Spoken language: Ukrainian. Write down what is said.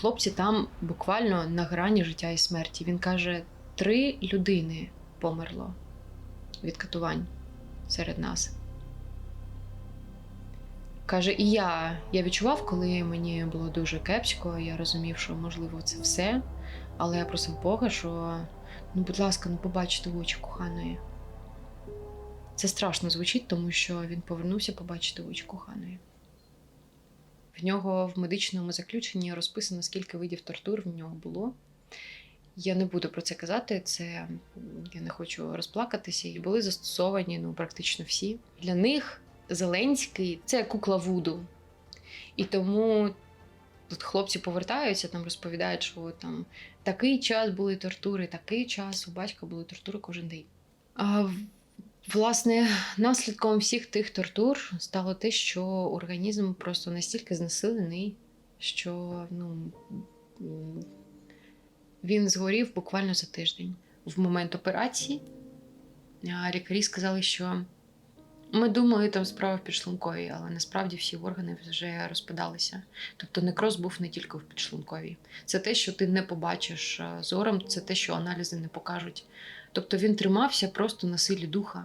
Хлопці там буквально на грані життя і смерті. Він каже: три людини померло від катувань серед нас. Каже, і я, я відчував, коли мені було дуже кепсько, я розумів, що можливо це все. Але я просив Бога, що ну, будь ласка, ну побачити очі коханої. Це страшно звучить, тому що він повернувся побачити очі коханої. В нього в медичному заключенні розписано, скільки видів тортур в нього було. Я не буду про це казати, це я не хочу розплакатися. І були застосовані ну, практично всі. Для них Зеленський це кукла Вуду. І тому тут хлопці повертаються, там розповідають, що там такий час були тортури, такий час у батька були тортури кожен день. А, власне, наслідком всіх тих тортур стало те, що організм просто настільки знесилений, що ну, він згорів буквально за тиждень. В момент операції лікарі сказали, що ми думали, там справа в підшлунковій, але насправді всі органи вже розпадалися. Тобто некроз був не тільки в підшлунковій. Це те, що ти не побачиш е, зором, це те, що аналізи не покажуть. Тобто він тримався просто на силі духа.